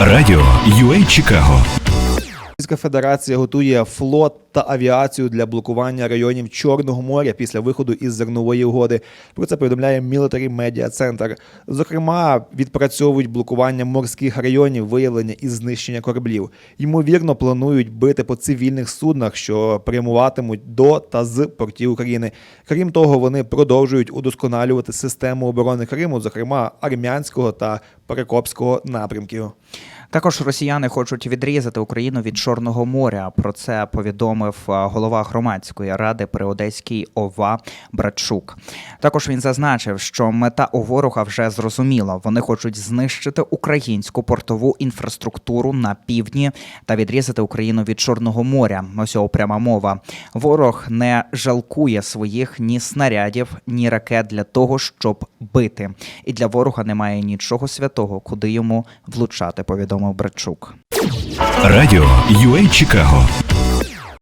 Радіо UA Чикаго. Федерація готує флот та авіацію для блокування районів Чорного моря після виходу із зернової угоди. Про це повідомляє Military Media Center. Зокрема, відпрацьовують блокування морських районів, виявлення і знищення кораблів. Ймовірно, планують бити по цивільних суднах, що прямуватимуть до та з портів України. Крім того, вони продовжують удосконалювати систему оборони Криму, зокрема армянського та перекопського напрямків. Також росіяни хочуть відрізати Україну від Чорного моря. Про це повідомив е, голова громадської ради при Одеській ОВА Братчук. Також він зазначив, що мета у ворога вже зрозуміла. Вони хочуть знищити українську портову інфраструктуру на півдні та відрізати Україну від Чорного моря. Ось пряма мова. Ворог не жалкує своїх ні снарядів, ні ракет для того, щоб бити. І для ворога немає нічого святого, куди йому влучати. Повідомив Братчук. Радіо UA Чикаго